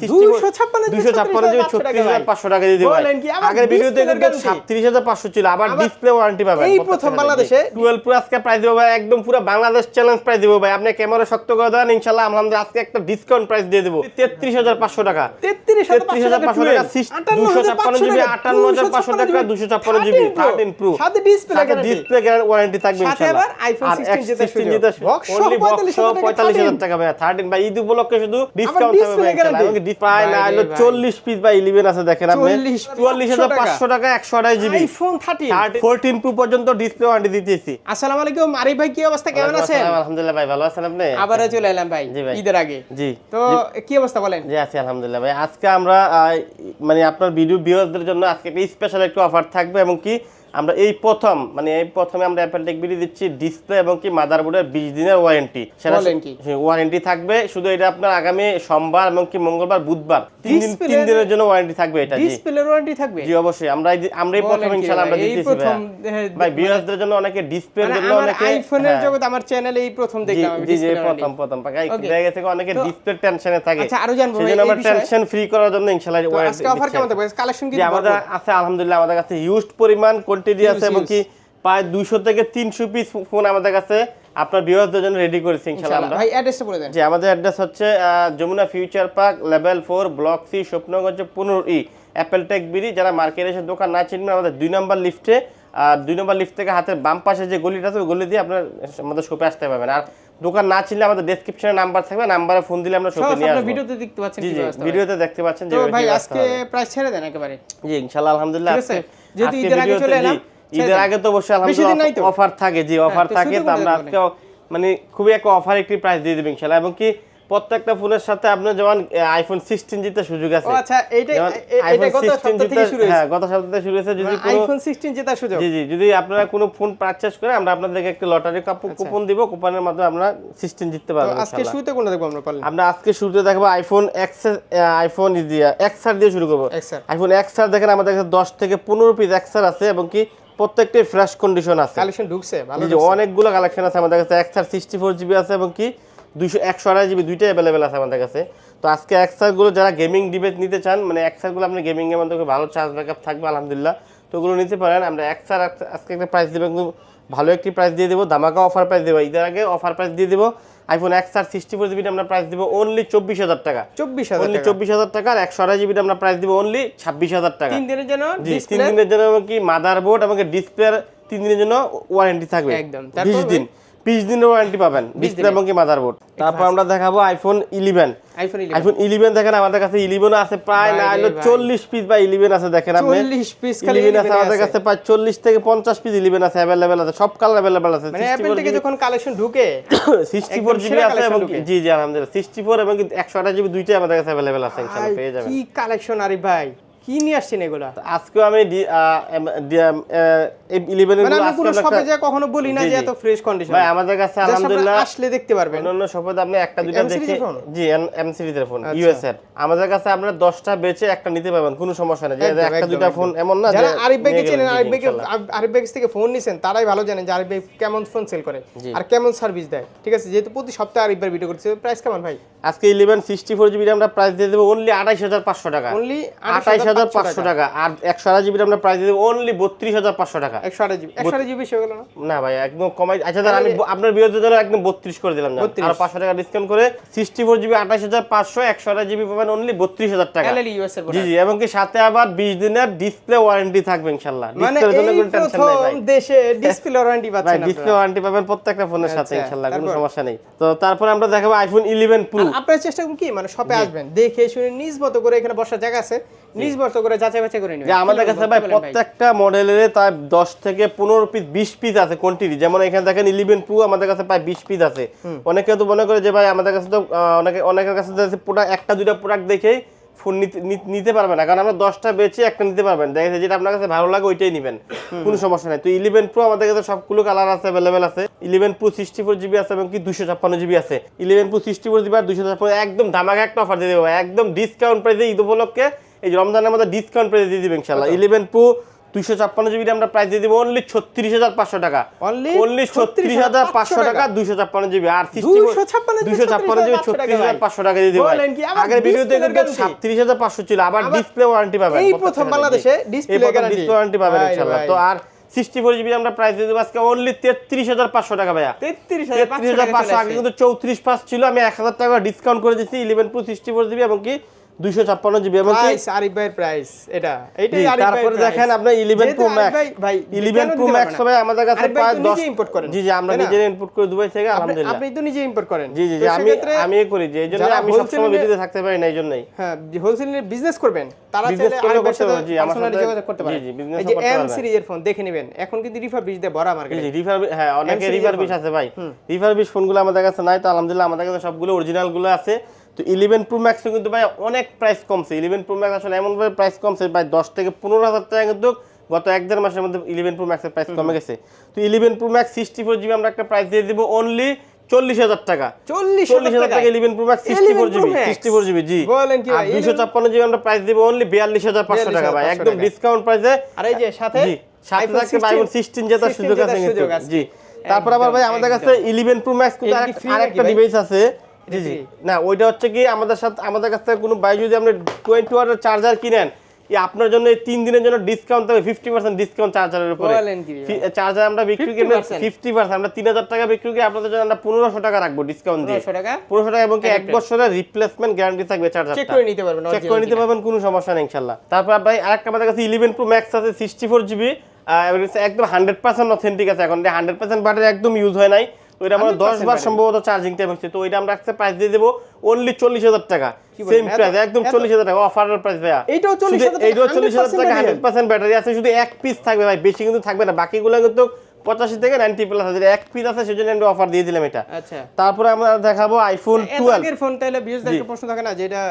ছিল আবার আবার ডিসপ্লে ওয়ারেন্টি পাবেন। এই প্রথম বাংলাদেশে টুয়েলভ প্রো আজকে প্রাইস দেবো ভাই একদম পুরো বাংলাদেশ চ্যালেঞ্জ প্রাইস দেবো ভাই। আপনি ক্যামেরা শক্ত করে দেন ইনশাল্লাহ আমরা আজকে একটা ডিসকাউন্ট প্রাইস দিয়ে দেবো। তেত্রিশ হাজার পাঁচশো টাকা। 33,500 টাকা, দুশো ছাপ্পান্ন জিবি আটান্ন হাজার পাঁচশো টাকা দুশো ছাপ্পান্ন জিবি থার্টিন প্রো সাথে display ডিসপ্লে ওয়ারেন্টি থাকবে ইনশাল্লাহ আর 16 জেতার X16 সুযোগ। জেতার Box সহ only box 45,000 সহ টাকা ভাই। থার্টিন ভাই ঈদ উপলক্ষে শুধু ডিসকাউন্ট থাকবে ভাই ইনশাল্লাহ guarantee। এবং প্রায় না হলো ভাই রে ভাই। চল্লিশ পিস বা ইলেভেন আছে দেখেন আপনি। 40, চুয়াল্লিশ হাজার পাঁচশো টাকা একশো আড়াই জিবি আইফোন 13 ফোরটিন প্রো পর্যন্ত ডিসপ্লে ওয়ারেন্টি দিতেছি। আসসালামু আলাইকুম। আরিফ ভাই কি অবস্থা? কেমন আছেন? আলহামদুলিল্লাহ ভাই ভালো আছেন আপনি? আবারও চলে এলাম ভাই ঈদের আগে। জি। তো কি অবস্থা বলেন? জি আছি আলহামদুলিল্লাহ ভাই। আজকে আমরা মানে আপনার ভিডিও ভিউয়ারদের জন্য আজকে একটা স্পেশাল একটু অফার থাকবে এবং কি আমরা এই প্রথম মানে এই প্রথমে আমরা অ্যাপেল টেক ভিডিও দিচ্ছি ডিসপ্লে এবং কি মাদারবোর্ডের বিশ দিনের ওয়ারেন্টি সেটা ওয়ারেন্টি থাকবে। শুধু এটা আপনার আগামী সোমবার এবং কি মঙ্গলবার বুধবার। তিন দিন তিন দিনের জন্য ওয়ারেন্টি থাকবে এটা জি। ডিসপ্লে ওয়ারেন্টি থাকবে? জি অবশ্যই। আমরা আমরা এই প্রথম ইনশাআল্লাহ আমরা দিতেছি প্রথম, ভাই ভিউয়ারদের জন্য অনেকে ডিসপ্লের মানে জন্য অনেকে আইফোনের হ্যাঁ। জগৎ আমার চ্যানেলে এই প্রথম দেখলাম আমি জি জি প্রথম প্রথম পাকা. দেখা গেছে অনেকে ডিসপ্লে টেনশনে থাকে। আচ্ছা, আরও জানব সেজন্য আমরা টেনশন ফ্রি করার জন্য ইনশাআল্লাহ warranty আজকে অফার কেমন থাকবে? কালেকশন কি আমাদের আছে আলহামদুলিল্লাহ আমাদের কাছে ইউজড পরিমাণ কোয়ান্টিটি আছে এবং কি প্রায় দুইশো থেকে তিনশো পিস ফোন আমাদের কাছে আপনার ভিউয়ারদের জন্য রেডি করেছি ইনশাআল্লাহ আমরা। ভাই অ্যাড্রেসটা বলে দেন। জি আমাদের অ্যাড্রেস হচ্ছে Jamuna future park level four block C Swapnaganj পনেরো ই অ্যাপেল টেক বিডি যারা মার্কেটে এসে দোকান না চিনবেন আমাদের দুই নম্বর লিফটে আর দুই নম্বর লিফট থেকে হাতের বাম পাশে যে গলিটা আছে ওই গলি দিয়ে আপনার আমাদের শপে আসতে পারবেন। আর দোকান না চিনলে আমাদের ডেসক্রিপশনে নাম্বার থাকবে নাম্বারে ফোন দিলে আমরা সব নিয়ে আসব। ভিডিওতে দেখতে পাচ্ছেন জি জি ভিডিওতে দেখতে পাচ্ছেন যে ভাই আজকে প্রাইস ছেড়ে দেন একেবারে। জি ইনশাআল্লাহ আলহামদুলিল্লাহ? আজকে- যেহেতু ঈদের আগে চলে এলাম, ঈদের আগে তো অবশ্যই তো? আলহামদুলিল্লাহ অফার থাকে জি অফার থাকে শুধু তো আমরা আজকে মানে খুবই একটা অফার একটি প্রাইস দিয়ে দেবেন ইনশাআল্লাহ এবং কি প্রত্যেকটা ফোনের সাথে আপনার যেমন আইফোন সিক্সটিন জিতে সুযোগ আছে। আচ্ছা এইটা এটা গত 16 সপ্তাহ থেকে শুরু হয়েছে। হ্যাঁ গত সপ্তাহ থেকে শুরু হয়েছে। যদি আইফোন 16 জেতার সুযোগ। জি জি যদি আপনারা কোনো ফোন পারচেজ করে আমরা আপনাদেরকে একটা লটারি কুপন দিব কুপনের মাধ্যমে আমরা সিক্সটিন জিততে পারব আজকে শুরুতে কোনটা দেখব আমরা পারলাম আমরা আজকে শুরুতে দেখব আইফোন এক্স আইফোন দিয়ে এক্সার দিয়ে শুরু করব। আইফোন এক্সার দেখেন আমাদের কাছে দশ থেকে পনেরো পিস এক্সার আছে এবং কি প্রত্যেকটাই ফ্রেশ কন্ডিশন আছে। কালেকশন ঢুকছে ভালো অনেকগুলো কালেকশন আছে। আমাদের কাছে সিক্সটি ফোর জিবি আছে এবং কি দুইশো একশো আড়াই জিবি দুইটাই অ্যাভেলেবেল আছে আমাদের কাছে। তো আজকে এক্সারগুলো যারা গেমিং ডিবেট নিতে চান মানে এক্সারগুলো আপনি গেমিংয়ের মধ্যে ভালো চার্জ ব্যাকআপ থাকবে আলহামদুলিল্লাহ। তো ওগুলো নিতে পারেন। আমরা এক্সার আজকে একটা প্রাইস দেবো একদম ভালো একটি প্রাইস দিয়ে দেবো। ধামাকা অফার প্রাইস দেবো। ঈদের আগে অফার প্রাইস দিয়ে দেবো। আইফোন এক্সার সিক্সটি ফোর জিবিটা আমরা প্রাইস দেবো অনলি চব্বিশ হাজার টাকা। চব্বিশ হাজার অনলি চব্বিশ হাজার টাকা আর একশো আড়াই জিবিটা আমরা প্রাইস দিব অনলি ছাব্বিশ হাজার টাকা। তিন দিনের জন্য জি তিন দিনের জন্য কি মাদারবোর্ড আমাকে ডিসপ্লে তিন দিনের জন্য ওয়ারেন্টি থাকবে। একদম। বিশ দিন। বিশ দিনের ওয়ারেন্টি পাবেন। ডিসপ্লে এবং কি মাদারবোর্ড তারপর আমরা দেখাবো iPhone eleven iPhone 11 iPhone eleven দেখেন আমাদের কাছে ইলেভেন আছে প্রায় না হলো ভাই। চল্লিশ পিস বা ইলেভেন আছে দেখেন আপনি। 40 পিস খালি ইলেভেন আছে আমাদের কাছে প্রায় চল্লিশ থেকে পঞ্চাশ পিস ইলেভেন আছে অ্যাভেলেবেল আছে সব কালার অ্যাভেলেবেল আছে। মানে অ্যাপেল থেকে যখন কালেকশন ঢুকে সিক্সটি একদম ফোর জিবি আছে এবং জি জি আলহামদুলিল্লাহ। সিক্সটি ফোর এবং একশো আঠাশ জিবি দুইটাই আমাদের কাছে অ্যাভেলেবেল আছে ইনশাল্লাহ পেয়ে যাবেন। কি কালেকশন আরিফ ভাই। কি নিয়ে আসছেন এগুলা? আজকেও আমি ইলেভেন মানে শপে যে কখনো বলি না যে এত ফ্রেশ কন্ডিশন ভাই আমাদের কাছে আলহামদুলিল্লাহ আসলে দেখতে পারবেন। অন্যান্য শপে আপনি একটা দুইটা দেখে জি এম সিরিজের ফোন ইউএস এর। আমাদের কাছে আপনারা দশটা বেচে একটা নিতে পারবেন কোনো সমস্যা নেই। যে একটা দুইটা ফোন এমন না যারা আরিফ ভাইকে চেনেন আরিফ ভাইকে আরিফ ভাই থেকে ফোন নিছেন তারাই ভালো জানেন যে আরিফ ভাই কেমন ফোন সেল করে। আর কেমন সার্ভিস দেয় ঠিক আছে? যেহেতু প্রতি সপ্তাহে আরিফ ভাই ভিডিও করছে প্রাইস কেমন ভাই? আজকে ইলেভেন সিক্সটি ফোর জিবি আমরা প্রাইস দিয়ে দেবো অনলি আঠাইশ হাজার পাঁচশো টাকা। অনলি আঠাইশ হাজার পাঁচশো টাকা আর একশো আড়াই জিবি আমরা প্রাইস দেবো অনলি বত্রিশ হাজার পাঁচশো টাকা। একশো আঠাশ জিবি। একশো আঠাশ জিবি সেগুলো না? না ভাই একদম কমাই আচ্ছা দাদা আমি আপনার বিরোধী জন্য একদম বত্রিশ করে দিলাম আর পাঁচশো টাকা ডিসকাউন্ট করে সিক্সটি ফোর জিবি আঠাশ হাজার পাঁচশো একশো আঠাশ জিবি পাবেন অনলি বত্রিশ হাজার টাকা। জি জি এবং কি সাথে আবার বিশ দিনের ডিসপ্লে ওয়ারেন্টি থাকবে ইনশাল্লাহ। মানে ডিসপ্লের জন্য এই কোনো টেনশন নেই ভাই। দেশে ডিসপ্লে ওয়ারেন্টি পাচ্ছেন ডিসপ্লে ওয়ারেন্টি পাবেন প্রত্যেকটা ফোনের সাথে আচ্ছা, ইনশাল্লাহ কোনো সমস্যা নেই। তো তারপরে আমরা দেখাবো আইফোন ইলেভেন প্রো আপনার চেষ্টা করুন কি? মানে শপে আসবেন দেখে শুনে নিজ মতো করে এখানে বসার জায়গা আছে। নিজ মতো করে যাচাই বাছাই করে নেবেন। আমাদের কাছে ভাই প্রত্যেকটা মডেলের তার দশ থেকে পনেরো পিস বিশ পিস আছে কোয়ান্টিটি যেমন এখানে দেখেন ইলেভেন প্রো আমাদের কাছে প্রায় বিশ পিস আছে। অনেকে তো মনে করে যে ভাই আমাদের কাছে তো অনেকে অনেকের কাছে প্রোডাক্ট একটা দুইটা প্রোডাক্ট দেখেই ফোন নিতে নি- পারবে না। কারণ আমরা দশটা বেচে একটা নিতে পারবেন দেখা যাচ্ছে যেটা আপনার কাছে ভালো লাগে ওইটাই নেবেন। কোনো সমস্যা নেই। তো ইলেভেন প্রো আমাদের কাছে সবগুলো কালার আছে অ্যাভেলেবেল আছে। Eleven pro sixty four GB আছে এবং কি দুশো ছাপ্পান্ন জিবি আছে। Eleven pro sixty four GB আর দুশো ছাপ্পান্ন একদম ধামাকা একটা অফার দিয়ে দেবো একদম ডিসকাউন্ট প্রাইসে ঈদ উপলক্ষে এই রমজানের মধ্যে ডিসকাউন্ট প্রাইসে দিয়ে দিবেন ইনশাল্লাহ ইলেভেন প্রো দুইশো ছাপ্পান্ন জিবি আমরা প্রাইস দিয়ে দিব অনলি ছত্রিশ হাজার পাঁচশো টাকা। অনলি ছত্রিশ হাজার পাঁচশো টাকা দুইশো ছাপ্পান্ন জিবি আর 256 দুইশো ছাপ্পান্ন জিবি ছত্রিশ হাজার পাঁচশো টাকা দিয়ে দিব আগের ভিডিওতে display কিন্তু সাতত্রিশ হাজার পাঁচশো ছিল আবার ডিসপ্লে ওয়ারেন্টি পাবেন এই প্রথম বাংলাদেশে guarantee। display পাবেন ভাই ইনশাআল্লাহ। তো আর সিক্সটি ফোর জিবি আমরা প্রাইস দিয়ে দেবো আজকে অনলি তেত্রিশ হাজার পাঁচশো টাকা ভাইয়া। তেত্রিশ তেত্রিশ হাজার পাঁচশো আগে কিন্তু চৌত্রিশ পাঁচ ছিল আমি এক হাজার টাকা ডিসকাউন্ট করে দিচ্ছি eleven pro sixty four GB এবং কি দুইশো ছাপ্পান্ন জিবি এবং আরিফ ভাইয়ের প্রাইস এটা। এইটাই জি, আরিফ ভাইয়ের তারপরে দেখেন আপনার 11 যেহেতু Pro ভাই- ভাই 11 কেন প্রো ম্যাক্স হবে আমাদের কাছে প্রায় তো 10 করেন, জি জি আমরা নিজেরা ইনপুট করে দুবাই থেকে আলহামদুলিল্লাহ। আপনি তো নিজে ইম্পোর্ট করেন। জি জি আমি আমি করি যে এই জন্য আমি সবসময় ভিডিওতে থাকতে পারি না এই জন্যই। হ্যাঁ হোলসেলের বিজনেস করবেন তারা চাইলে আরিফ ভাইয়ের সাথে জি, আমার সাথে- যোগাযোগ করতে পারেন। জি, business এই যে করতে এম সিরিজের ফোন দেখে নেবেন। এখন কিন্তু রিফা বিশ দিয়ে ভরা জি জি রিফার হ্যাঁ অনেকে আছে ভাই। ফোনগুলো আমাদের কাছে নাই তো আলহামদুলিল্লাহ আমাদের কাছে সবগুলো অরিজিনালগুলো আছে। তো ইলেভেন প্রো ম্যাক্সও কিন্তু ভাই অনেক প্রাইস কমছে। ইলেভেন প্রো ম্যাক্স আসলে এমনভাবে প্রাইস কমছে ভাই দশ থেকে পনেরো হাজার টাকা কিন্তু গত এক দেড় মাসের মধ্যে ইলেভেন প্রো ম্যাক্সের প্রাইস কমে গেছে। তো eleven pro max sixty four GB আমরা একটা প্রাইস দিয়ে দিব অনলি চল্লিশ হাজার টাকা। চল্লিশ হাজার টাকা eleven pro max sixty four GB sixty four GB জি। বলেন কি আর দুইশো ছাপ্পান্ন জিবি আমরা প্রাইস দিব অনলি বিয়াল্লিশ হাজার পাঁচশো টাকা ভাই। একদম ডিসকাউন্ট প্রাইসে আর এই যে সাথে সাথে থাকবে আইফোন 16 জেতার সুযোগ আছে। জি তারপর আবার ভাই আমাদের কাছে ইলেভেন 11 প্রো ম্যাক্স কিন্তু আরেকটা ডিভাইস আছে। জি জি। না ওইটা হচ্ছে কি আমাদের সাথে আমাদের কাছ থেকে কোনো ভাই যদি আপনি 20 ওয়াটের চার্জার কিনেন আপনার জন্য তিন দিনের জন্য ডিসকাউন্ট থাকবে ফিফটি পার্সেন্ট ডিসকাউন্ট চার্জারের উপরে? চার্জার আমরা বিক্রি করি ফিফটি পার্সেন্ট আমরা তিন হাজার টাকা বিক্রি করি আপনাদের জন্য আমরা পনেরোশো টাকা রাখব ডিসকাউন্ট দিয়ে। পনেরোশো টাকা? এবং এক। বছরের রিপ্লেসমেন্ট গ্যারান্টি থাকবে চার্জার চেক করে নিতে পারবেন চেক করে নিতে পারবেন কোনো সমস্যা নেই ইনশাল্লাহ। তারপর ভাই আরেকটা আমাদের কাছে ইলেভেন প্রো ম্যাক্স আছে সিক্সটি ফোর জিবি একদম হান্ড্রেড পার্সেন্ট অথেন্টিক আছে। এখন হান্ড্রেড পার্সেন্ট ব্যাটারি একদম ইউজ হয় নাই। তো এটা আমরা দশ বার সম্ভবত চার্জিং টাইম হচ্ছে তো এটা আমরা একটা প্রাইস দিয়ে দেবো অনলি চল্লিশ হাজার টাকা। সেম প্রাইস একদম চল্লিশ হাজার টাকা অফারের প্রাইস ভাইয়া। এইটাও 40,000 শুধু টাকা, এইটাও চল্লিশ হাজার টাকা হান্ড্রেড পার্সেন্ট ব্যাটারি আছে শুধু এক পিস থাকবে ভাই বেশি কিন্তু থাকবে না বাকিগুলো কিন্তু পঁচাশি থেকে নাইনটি প্লাস আছে এক পিস আছে সেজন্য আমরা অফার দিয়ে দিলাম এটা। আচ্ছা। তারপরে আমরা দেখাবো আইফোন টুয়েলভ ফোন তাহলে প্রশ্ন থাকে না যে এটা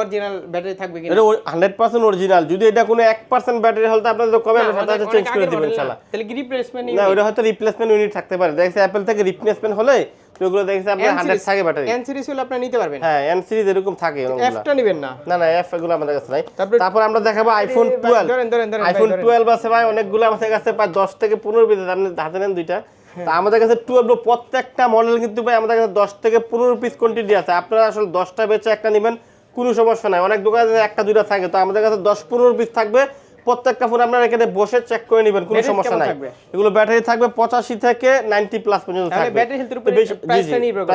অরিজিনাল ব্যাটারি থাকবে কিনা? এটা হান্ড্রেড পার্সেন্ট অরিজিনাল যদি এটা কোনো এক পার্সেন্ট ব্যাটারি হলে তো আপনাদের কবে আমরা সাথে সাথে চেঞ্জ করে দেবেন। ইনশাল্লাহ তাহলে কি রিপ্লেসমেন্ট না ওটা হয়তো রিপ্লেসমেন্ট ইউনিট থাকতে পারে। দেখছি অ্যাপেল থেকে রিপ্লেসমেন্ট হলে ওগুলো দেখছি আপনার হান্ড্রেড থাকে ব্যাটারি এন সিরিজ হলে আপনি নিতে পারবেন। হ্যাঁ এন সিরিজ এরকম থাকে। এফটা নেবেন না। না না এফ এগুলো আমাদের কাছে নাই। তারপর আমরা দেখাবো আইফোন ভাই, টুয়েলভ ধরেন, ধরেন, ধরেন, ভাই, আইফোন ধরেন। টুয়েলভ আছে ভাই অনেকগুলো আমাদের কাছে প্রায় দশ থেকে পনেরো পিস আপনি হাতে নেন দুইটা। হ্যাঁ। তা আমাদের কাছে টুয়েলভ প্রত্যেকটা মডেল কিন্তু ভাই আমাদের কাছে দশ থেকে পনেরো পিস কোয়ান্টিটি আছে। আপনারা আসলে দশটা বেচে একটা নেবেন। কোনো সমস্যা নাই। অনেক দোকানে একটা দুইটা থাকে তো আমাদের কাছে দশ পনেরো পিস থাকবে। প্রত্যেকটা ফোন আপনারা এখানে বসে চেক করে নেবেন কোনো সমস্যা নাই। এগুলো ব্যাটারি থাকবে পঁচাশি থেকে নাইনটি প্লাস পর্যন্ত থাকবে।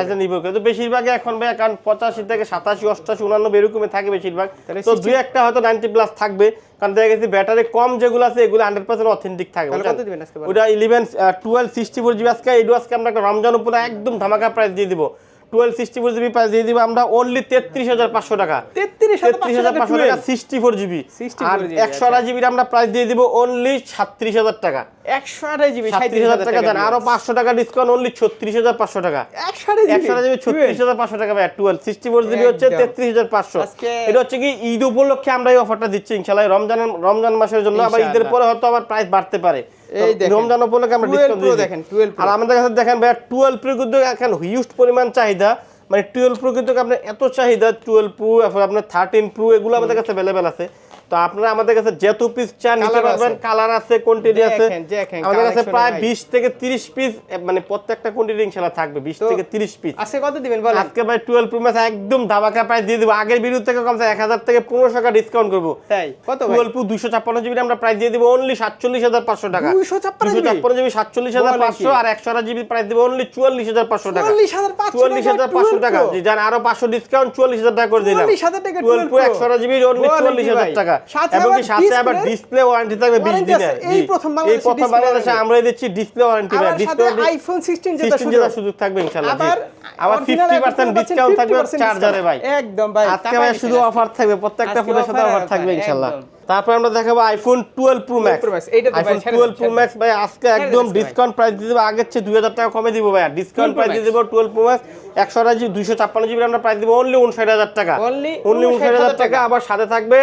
তো নির্ভর করে বেশিরভাগই এখন ভাই কারণ পঁচাশি থেকে সাতাশি অষ্টাশি উনানব্বই এরকমই থাকে বেশিরভাগ। তো 60 দুই একটা হয়তো নাইনটি প্লাস থাকবে। কারণ দেখা গেছে ব্যাটারি কম যেগুলো আছে এগুলো হান্ড্রেড পার্সেন্ট অথেন্টিক থাকে? ওটা eleven twelve sixty four GB আজকে এইটু আজকে আমরা একটা রমজান উপরে একদম ধামাকা প্রাইস দিয়ে দিব। Twelve sixty four GB price দিয়ে দিব আমরা অনলি তেত্রিশ হাজার পাঁচশো টাকা। তেত্রিশ তেত্রিশ হাজার পাঁচশো টাকা সিক্সটি ফোর জিবি আর একশো আড়াই জিবির আমরা প্রাইস দিয়ে দিব অনলি সাতত্রিশ হাজার টাকা। একশো আঠাশ জিবি সাতত্রিশ হাজার টাকা দেন। আরও পাঁচশো টাকা ডিসকাউন্ট অনলি ছত্রিশ হাজার পাঁচশো টাকা। একশো আঠাশ জিবি ছত্রিশ হাজার পাঁচশো টাকা ভাই টুয়েলভ সিক্সটি ফোর জিবি হচ্ছে তেত্রিশ হাজার পাঁচশো। এটা হচ্ছে কি ঈদ উপলক্ষে আমরা এই অফারটা দিচ্ছি ইনশাল্লাহ রমজান রমজান মাসের জন্য আবার ঈদের পরে হয়তো আবার প্রাইস বাড়তে পারে। এই রমজান উপলক্ষে আমরা ডিসকাউন্ট Pro দেখেন, 12 আর আমাদের কাছে দেখেন ভাই টুয়েলভ প্রো কিন্তু এখন হিউজ পরিমাণ চাহিদা। মানে টুয়েলভ প্রো কিন্তু আপনার এত চাহিদা টুয়েলভ প্রো আপনার থার্টিন প্রো এগুলো আমাদের কাছে অ্যাভেলেবেল আছে। তো আপনারা আমাদের কাছে যত পিস চান নিতে পারবেন কালার আছে কোয়ান্টিটি আছে। আমাদের কাছে প্রায় ভাই। বিশ থেকে তিরিশ পিস মানে প্রত্যেকটা কোয়ান্টিটি ইনশাল্লাহ থাকবে বিশ তো- থেকে তিরিশ পিস আজকে কত দিবেন বলেন? আজকে ভাই টুয়েলভ প্রো ম্যাক্স একদম ধামাকা প্রাইস দিয়ে দিব। আগের ভিডিও থেকে এক হাজার থেকে পনেরোশো টাকা ডিসকাউন্ট করব। তাই কত ভাই? টুয়েলভ প্রো দুইশো ছাপ্পান্ন জিবি আমরা প্রাইস দিয়ে দিব অনলি সাতচল্লিশ হাজার পাঁচশো টাকা। 256 দুইশো ছাপ্পান্ন জিবি সাতচল্লিশ হাজার বলেন কি? পাঁচশো আর একশো আঠাশ জিবি প্রাইস দিব অনলি চুয়াল্লিশ হাজার পাঁচশো টাকা। 44,500 হাজার পাঁচশো টাকা 12 জান আরও পাঁচশো ডিসকাউন্ট চুয়াল্লিশ হাজার টাকা করে দিলাম। 44,000 টাকা 12 প্রো জিবি অনলি বলেন চুয়াল্লিশ কি হাজার ভাই? টাকা। সাথে এবং কি সাথে আবার ডিসপ্লে ওয়ারেন্টি থাকবে বিশ Warranty আছে। দিনের এই জি। প্রথম এই প্রথম বাংলাদেশে warranty। দিচ্ছি ডিসপ্লে ওয়ারেন্টি আবার ডিসপ্লে আইফোন 16 জেতার সুযোগ। সুযোগ থাকবে ইনশাল্লাহ আবার আবার original ফিফটি iPhone পার্সেন্ট পাচ্ছেন ডিসকাউন্ট থাকবে চার্জারে ভাই। একদম ভাই আজকে ভাই শুধু অফার থাকবে প্রত্যেকটা ফোনের সাথে অফার থাকবে তারপর আমরা দেখাবো iPhone pro max iPhone pro max ভাই আজকে একদম ডিসকাউন্ট প্রাইস দিয়ে দেবো আগের চেয়ে দুই হাজার টাকা কমে দিব ভাই ডিসকাউন্ট প্রাইস দিয়ে দেবো টুয়েলভ প্রো ম্যাক্স জিবি দুইশো ছাপ্পান্ন জিবি আমরা প্রাইস দিব অনলি উনষাট হাজার টাকা। Only অনলি উনষাট হাজার 59,000 টাকা আবার সাথে থাকবে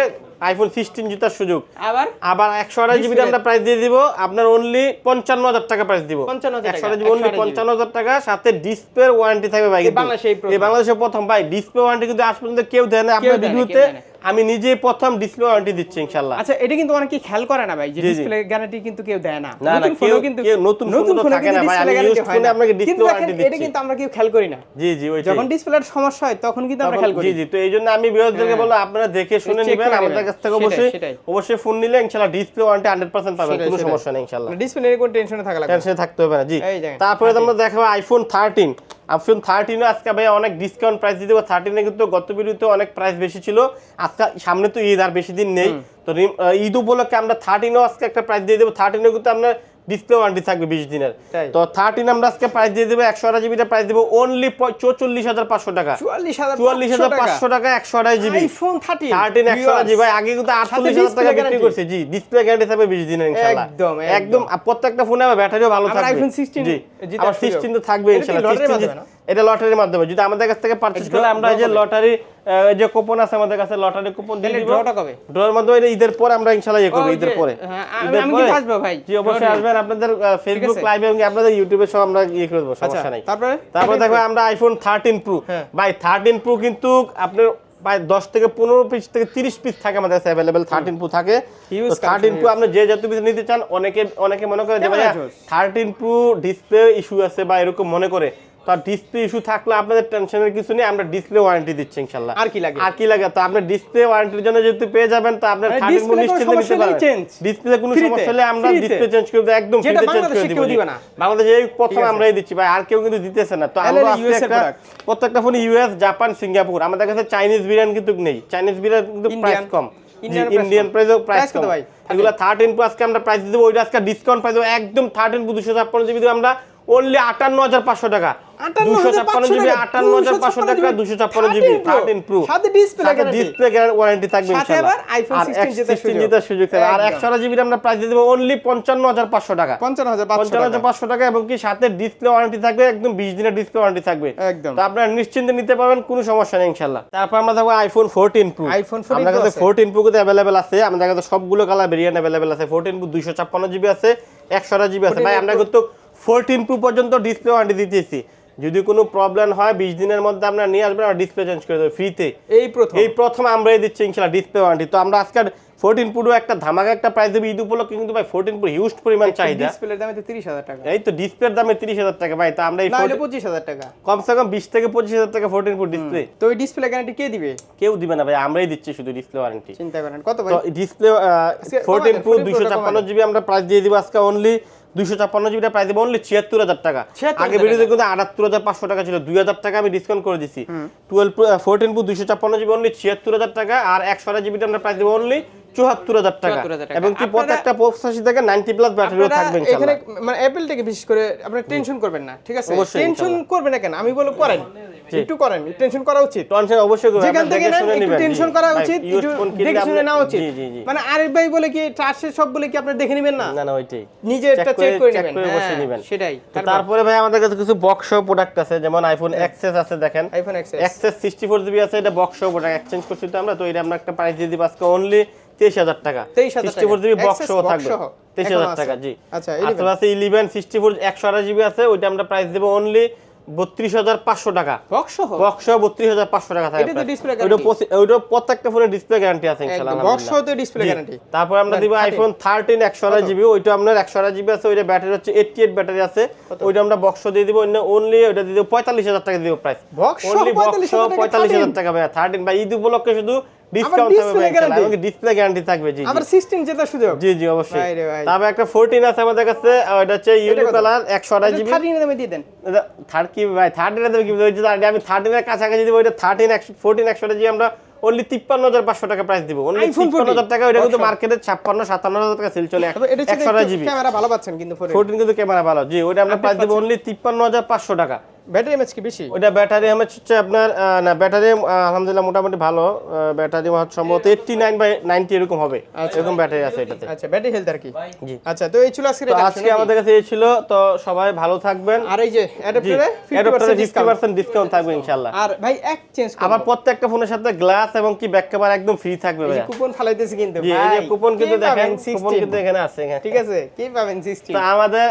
আইফোন সিক্সটিন জুতার সুযোগ আবার আবার একশো আড়াই জিবি। আমরা প্রাইস দিয়ে দিব আপনার অনলি পঞ্চান্ন হাজার টাকা প্রাইস দিব পঞ্চান্ন একশো জিবি অনলি পঞ্চান্ন হাজার টাকা সাথে ডিসপ্লে ওয়ারেন্টি থাকবে ভাই বাংলাদেশের। বাংলাদেশে প্রথম। এই বাংলাদেশে প্রথম ভাই ডিসপ্লে ওয়ারেন্টি কিন্তু আজ পর্যন্ত কেউ দেয় না আপনার ভিডিওতে। আমি নিজেই প্রথম ডিসপ্লে ওয়ারেন্টি দিচ্ছি ইনশাল্লাহ আচ্ছা এটা কিন্তু অনেকেই খেয়াল করে না ভাই যে। ডিসপ্লে গ্যারান্টি কিন্তু কেউ দেয় না। না, না, কেউ- কিন্তু কেউ নতুন ফোনে থাকে না ভাই, আমি used ফোনে আপনাকে কিন্তু warranty দেখেন, এটা কিন্তু আমরা কেউ খেয়াল করি না। জি জি ওই যখন ডিসপ্লের সমস্যা হয় তখন কিন্তু আমরা খেয়াল করি। জি জি তো এই জন্য আমি বিরোধীদেরকে বলব আপনারা দেখে শুনে নেবেন। আমাদের কাছ থেকে অবশ্যই অবশ্যই ফোন নিলে ইনশাল্লাহ ডিসপ্লে ওয়ারেন্টি হান্ড্রেড পার্সেন্ট পাবেন কোনো সমস্যা নেই ইনশাল্লাহ ডিসপ্লে নিয়ে কোনো টেনশনে থাকা লাগবে। টেনশনে থাকতে হবে না জি। তারপরে আমরা দেখাবো আইফোন থার্টিন আইফোন থার্টিনও আজকে ভাই অনেক ডিসকাউন্ট প্রাইস দিতে পারব থার্টিনে কিন্তু গত ভিডিওতে অনেক প্রাইস বেশি ছিল। আজকে সামনে তো ঈদ আর বেশি দিন নেই। তো ঈদ উপলক্ষে আমরা থার্টিনও আজকে একটা প্রাইস দিয়ে দেবো। থার্টিনে কিন্তু আপনার ডিসপ্লে ওয়ারেন্টি থাকবে বিশ দিনের। তো থার্টিন আমরা আজকে প্রাইস দিয়ে দেবো একশো আড়াই জিবিটা প্রাইস দেবো। অনলি চৌচল্লিশ হাজার পাঁচশো টাকা। চুয়াল্লিশ হাজার পাঁচশো টাকা একশো আড়াই জিবি আইফোন থার্টি থার্টিন একশো জি ভাই আগে কিন্তু আটচল্লিশ হাজার টাকা বিক্রি করছে। জি ডিসপ্লে গ্যারান্টি থাকবে বিশ দিনের ইনশাল্লাহ একদম, একদম। প্রত্যেকটা ফোনে আমার ব্যাটারিও ভালো থাকবে। iPhone 16 জি। আমার সিক্সটিন তো থাকবে ইনশাল্লাহ lottery 16 মাধ্যমে না? এটা লটারির মাধ্যমে। যদি আমাদের কাছ থেকে পারচেজ করলে আমরা এই যে লটারি যে কুপন আছে আমাদের কাছে লটারি কুপন দিয়ে দিব। ড্রটা কবে? ড্রয়ের মাধ্যমে এটা ঈদের পরে আমরা ইনশাল্লাহ ইয়ে করব ঈদের পরে। হ্যাঁ, আমি- ঈদের পরে- কিন্তু ভাই। জি অবশ্যই আসবেন। আপনাদের ফেসবুক। লাইভে এবং আপনাদের ইউটিউবে সব আমরা ইয়ে করে দেবো আচ্ছা সমস্যা নাই। তারপরে? তারপর দেখো আমরা আইফোন থার্টিন প্রো। ভাই থার্টিন প্রো কিন্তু আপনার প্রায় দশ থেকে পনেরো পিস থেকে তিরিশ পিস থাকে আমাদের কাছে অ্যাভেলেবেল থার্টিন প্রো থাকে। থার্টিন প্রো আপনি যে যত পিস নিতে চান অনেকে অনেকে মনে করে যে ভাই থার্টিন প্রো ডিসপ্লে ইস্যু আছে বা এরকম মনে করে। তো ডিসপ্লে ইস্যু থাকলে আপনাদের টেনশনের কিছু নেই আমরা ডিসপ্লে ওয়ারেন্টি দিচ্ছি আর কি লাগে? আর কি লাগে? তো আপনার ডিসপ্লে ওয়ারেন্টির জন্য যেহেতু পেয়ে যাবেন তো আপনার থার্টিন নিশ্চিন্তে নিতে পারবেন ডিসপ্লে কোনো সমস্যা হলে আমরা ডিসপ্লে চেঞ্জ করে দেব একদম ফ্রিতে চেঞ্জ করে দিব। না। বাংলাদেশে এই প্রথম আমরাই দিচ্ছি ভাই আর কেউ কিন্তু দিতেছে না। তো আমরা একটা প্রত্যেকটা ফোন ইউএস জাপান সিঙ্গাপুর আমাদের কাছে চাইনিজ বিরিয়ানি কিন্তু নেই। চাইনিজ বিরিয়ানি কিন্তু প্রাইস কম। ইন্ডিয়ান। প্রাইসও প্রাইস কত কম। ভাই? এগুলো থার্টিন আজকে আমরা প্রাইস দেবো ওইটা আজকে ডিসকাউন্ট প্রাইস দেবো একদম থার্টিন দুশো ছাপ্পান্ন জিবি আমরা অনলি আটান্ন হাজার পাঁচশো টাকা। 58,500 দুশো ছাপ্পান্ন জিবি আটান্ন হাজার পাঁচশো টাকা 256 দুশো ছাপ্পান্ন জিবি থার্টিন প্রো সাথে ডিসপ্লে ওয়ারেন্টি থাকবে সাথে ইনশাআল্লাহ। আবার iPhone আর 16 জেতার সুযোগ। থাকবে। আর একদম। একশো জিবির আমরা প্রাইস দিয়ে দেবো অনলি পঞ্চান্ন হাজার পাঁচশো টাকা। পঞ্চান্ন হাজার পঞ্চান্ন হাজার পাঁচশো টাকা এবং কি সাথে ডিসপ্লে ওয়ারেন্টি থাকবে একদম বিশ দিনের ডিসপ্লে ওয়ারেন্টি থাকবে। একদম। তো আপনারা নিশ্চিন্তে নিতে পারবেন কোনো সমস্যা নেই ইনশাল্লাহ তারপর আমরা দেখব আইফোন ফোরটিন প্রো 14 আমাদের কাছে। ফোরটিন প্রো কিন্তু অ্যাভেলেবেল আছে। আমাদের কাছে সবগুলো কালার ভেরিয়েন্ট অ্যাভেলেবেল আছে। ফোরটিন প্রো দুইশো ছাপ্পান্ন জিবি আছে একশো জিবি আছে। ভাই আমরা কিন্তু ফোরটিন প্রো পর্যন্ত ডিসপ্লে ওয়ারেন্টি দিতেছি। যদি কোনো প্রবলেম হয় বিশ দিনের মধ্যে আমরা নিয়ে আসবেন আমরা ডিসপ্লে চেঞ্জ করে দেবো ফ্রিতে এই প্রথম। এই প্রথম আমরাই দিচ্ছি ইনশাল্লাহ ডিসপ্লে ওয়ারেন্টি তো আমরা আজকে ফোরটিন প্রো একটা ধামাকা একটা প্রাইস দেবো ঈদ উপলক্ষে কিন্তু ভাই ফোরটিন প্রো হিউজ পরিমাণ চাহিদা। ডিসপ্লের দামে তো তিরিশ হাজার টাকা। এই তো ডিসপ্লের দামে তিরিশ হাজার টাকা ভাই। তো আমরা এই না হলে 14 পঁচিশ হাজার টাকা। কমসে কম বিশ থেকে পঁচিশ হাজার টাকা ফোরটিন প্রো ডিসপ্লে তো ওই ডিসপ্লে গ্যারান্টি কে দিবে? কেউ দিবে না ভাই। আমরাই দিচ্ছি শুধু ডিসপ্লে ওয়ারেন্টি চিন্তা করেন। কত ভাই? ডিসপ্লে ফোরটিন প্রো 14 দুইশো Pro টা ছাপ্পান্ন জিবি আমরা প্রাইস দিয়ে দিব আজকে অনলি দুইশো ছাপ্পান্ন জিবিটা প্রাইস দিব অনলি ছিয়াত্তর হাজার টাকা। 76,000 আগে ভিডিওতে কিন্তু আটাত্তর হাজার পাঁচশো টাকা ছিল দুই হাজার টাকা আমি ডিসকাউন্ট করে দিচ্ছি টুয়েলভ ফোরটিন প্রো ছাপ্পান্ন জিবি অনলি ছিয়াত্তর হাজার টাকা আর একশো জিবিটা আমরা প্রাইস দিব অনলি চুয়াত্তর হাজার টাকা। এবং কি প্রত্যেকটা পঁচাশি থেকে নাইনটি প্লাস ব্যাটারিও থাকবে এখানে মানে অ্যাপেল থেকে বিশেষ করে আপনারা টেনশন করবেন না ঠিক আছে? টেনশন করবেন না কেন? আমি বলো করেন। একটু করেন টেনশন করা উচিত। টেনশন অবশ্যই করবেন, যেখান থেকে নেন একটু টেনশন করা উচিত একটু দেখে শুনে নেওয়া উচিত। মানে আরেক ভাই বলে কি ট্রাস্টের সব বলে কি আপনি দেখে নেবেন না? না না ওইটাই। নিজে একটা চেক করে নেবেন। করে বসে হ্যাঁ, নিবেন। সেটাই। তারপরে ভাই আমাদের কাছে কিছু বক্স প্রোডাক্ট আছে যেমন আইফোন এক্সেস আছে দেখেন। IPhone XS sixty four GB আছে এটা বক্স প্রোডাক্ট এক্সচেঞ্জ করছি তো আমরা তো এটা আমরা একটা প্রাইস দিয়ে দিব আজকে অনলি তেইশ হাজার টাকা। 23,000 সিক্সটি ফোর জিবি বক্স সহ থাকবে। সহ। তেইশ এখনও হাজার আছে। টাকা জি। আচ্ছা, 11 তো আছে ইলেভেন সিক্সটি ফোর একশো আঠাশ জিবি আছে ওইটা আমরা প্রাইস দেবো অনলি বত্রিশ হাজার পাঁচশো টাকা। বক্স সহ বক্স সহ বত্রিশ হাজার পাঁচশো টাকা থাকে এটা তো display ওইটা guarantee। পঁচি- ওইটা প্রত্যেকটা ফোনের ডিসপ্লে গ্যারান্টি আছে ইনশাআল্লাহ একদম বক্স সহ আলহামদুলিল্লাহ। তো ডিসপ্লে গ্যারান্টি তারপর আমরা দিব আইফোন থার্টিন একশো আড়াই জিবি ওইটা আপনার একশো আড়াই জিবি আছে ওইটা ব্যাটারি হচ্ছে এইটটি এইট ব্যাটারি আছে ওইটা আমরা বক্স দিয়ে দিব অনলি ওইটা দিয়ে দিব পঁয়তাল্লিশ হাজার টাকা দিব প্রাইস অনলি বক্স 45,000 সহ টাকা পঁয়তাল্লিশ হাজার টাকা ভাই থার্টিন বা ঈদ উপলক্ষে শুধু ডিসকাউন্ট থাকবে এবং ডিসপ্লে গ্যারান্টি থাকবে জি জি। আবার সিক্সটিন জেতার সুযোগ জি জি অবশ্যই ভাই রে ভাই। তারপর একটা ফোরটিন আছে আমাদের কাছে হচ্ছে ইউনিক? কালার দামে দিয়ে দেন থার্ড কি ভাই থার্টিনে দেবে কি ওই যে আমি থার্টিনের কাছাকাছি দিব ওইটা আমরা অনলি তিপ্পান্ন হাজার পাঁচশো টাকা প্রাইস দিব। অনলি তিপ্পান্ন হাজার টাকা ওইটা কিন্তু মার্কেটে ছাপ্পান্ন সাতান্ন হাজার টাকা সেল চলে। একশো জিবি ক্যামেরা ভালো পাচ্ছেন কিন্তু ফোরটিন কিন্তু ক্যামেরা ভালো। জি ওইটা আমরা প্রাইস দিব অনলি তিপ্পান্ন হাজার পাঁচশো টাকা। ব্যাটারি এমএচ কি বেশি? ব্যাটারি আমার হচ্ছে আপনার না ব্যাটারি আলহামদুলিল্লাহ মোটামুটি ভালো। ব্যাটারি সম্ভবত এইটটি নাইন বাই নাইনটি এরকম হবে। এরকম ব্যাটারি আছে এটাতে। আচ্ছা ব্যাটারি হেলথ আর কি? জি। আচ্ছা তো এই ছিল আজকে আজকে আমাদের কাছে এই ছিল। তো সবাই ভালো থাকবেন। আর এই যে অ্যাডাপ্টারে ফিফটি পার্সেন্ট ডিসকাউন্ট থাকবে আর ভাই এক চেঞ্জ আবার প্রত্যেকটা ফোনের সাথে গ্লাস এবং কি ব্যাক কভার একদম ফ্রি থাকবে ভাইয়া। কুপন ফালাইতেছি কিন্তু জি এই ভাই, কুপন কিন্তু দেখেন পাবেন কুপন কিন্তু এখানে আছে হ্যাঁ। ঠিক আছে কি পাবেন সিক্সটি তো আমাদের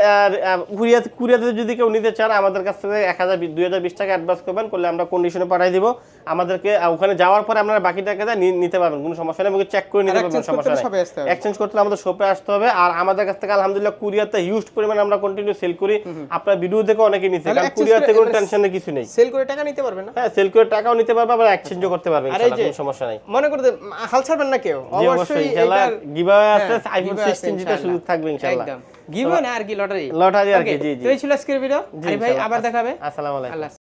কুরিয়াতে কুরিয়াতে যদি কেউ নিতে চান আমাদের কাছ থেকে এক হাজার দুই হাজার বিশ টাকা অ্যাডভান্স করবেন করলে আমরা কন্ডিশনে পাঠিয়ে দিব। আমাদেরকে ওখানে যাওয়ার পরে আপনারা বাকি টাকাটা নিতে পারবেন কোনো সমস্যা নেই এবং চেক করে নিতে পারবেন সমস্যা নেই। এক্সচেঞ্জ করতে আমাদের শপে আসতে হবে আর আমাদের কাছ থেকে আলহামদুলিল্লাহ কুরিয়াতে হিউজ পরিমাণে আমরা কন্টিনিউ সেল করি। আপনার ভিডিও থেকে অনেকে নিতে কারণ কুরিয়াতে কোনো টেনশনের কিছু নেই। সেল করে টাকা নিতে পারবেন না? হ্যাঁ সেল করে টাকাও নিতে পারবে আবার এক্সচেঞ্জও করতে পারবে আর এই যে- সমস্যা নাই। মনে করতে হাল ছাড়বেন না কেউ? অবশ্যই খেলা গিভওয়ে আছে আইফোন 16 জিতে সুযোগ থাকবে ইনশাআল্লাহ একদম। গিভও না আর কি লটারি লটারি আর কি জি জি। তো এই ছিল আজকের ভিডিও ভাই আবার দেখাবে? আসসালামু আলাইকুম।